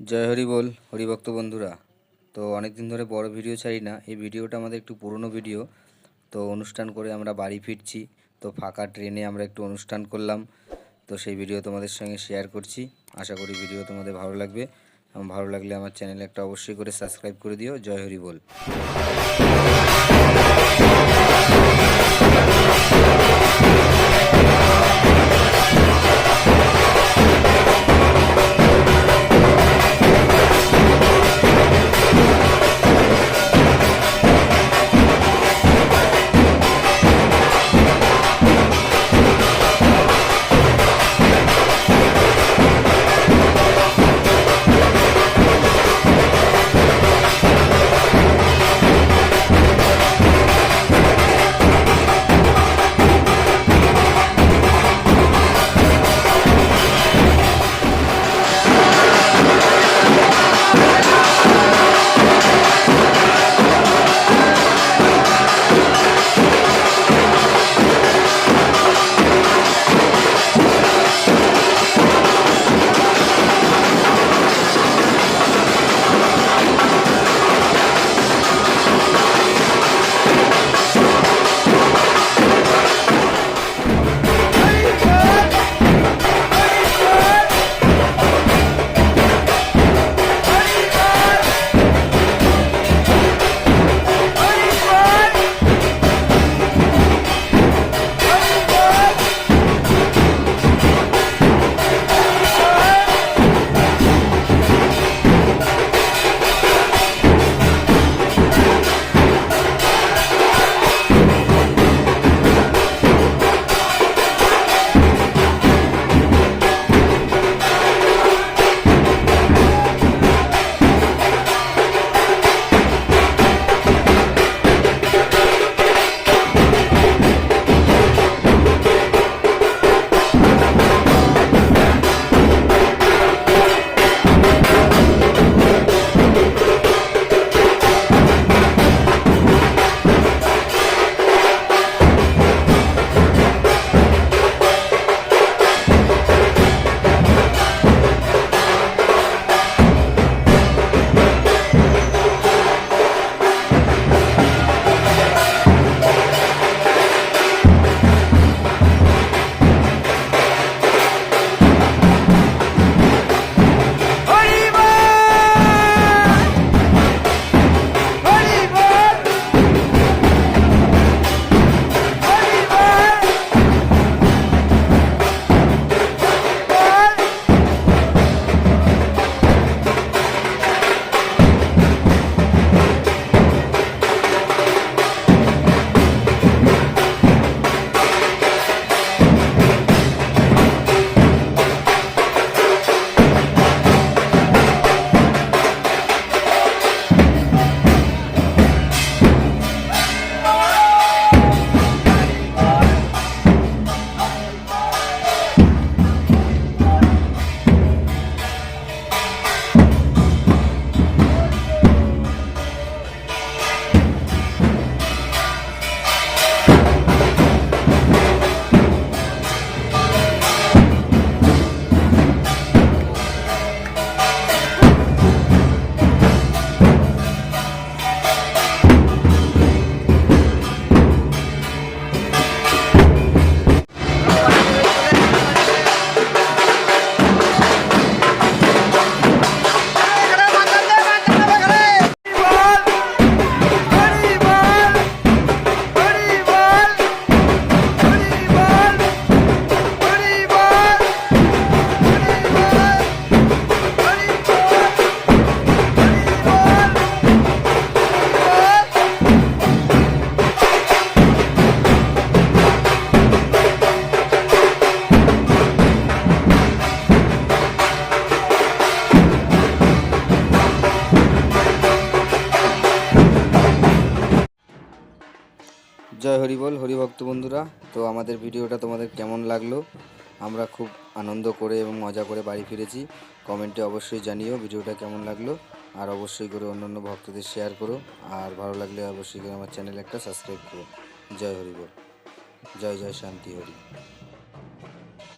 জয় হরি বল, হরিভক্ত বন্ধুরা। তো অনেক দিন ধরে বড় ভিডিও ছাড়ি না, এই ভিডিওটা আমাদের একটু পুরনো ভিডিও। তো অনুষ্ঠান করে আমরা বাড়ি ফিরছি, তো ফাঁকা ট্রেনে আমরা একটু অনুষ্ঠান করলাম। তো সেই ভিডিও তোমাদের সঙ্গে শেয়ার করছি। আশা করি ভিডিও তোমাদের ভালো লাগবে। এবং ভালো লাগলে আমার চ্যানেলে একটা অবশ্যই করে সাবস্ক্রাইব করে দিও। জয় হরি বল। জয় হরিবল হরিভক্ত বন্ধুরা। তো আমাদের ভিডিওটা তোমাদের কেমন লাগল? আমরা খুব আনন্দ করে এবং মজা করে বাড়ি ফিরেছি। কমেন্টে অবশ্যই জানিও ভিডিওটা কেমন লাগল। আর অবশ্যই করে অন্য অন্য ভক্তদের শেয়ার করো। আর ভালো লাগলে অবশ্যই করে আমার চ্যানেল একটা সাবস্ক্রাইব করো। জয় হরিবল জয় জয়, শান্তি, হরি।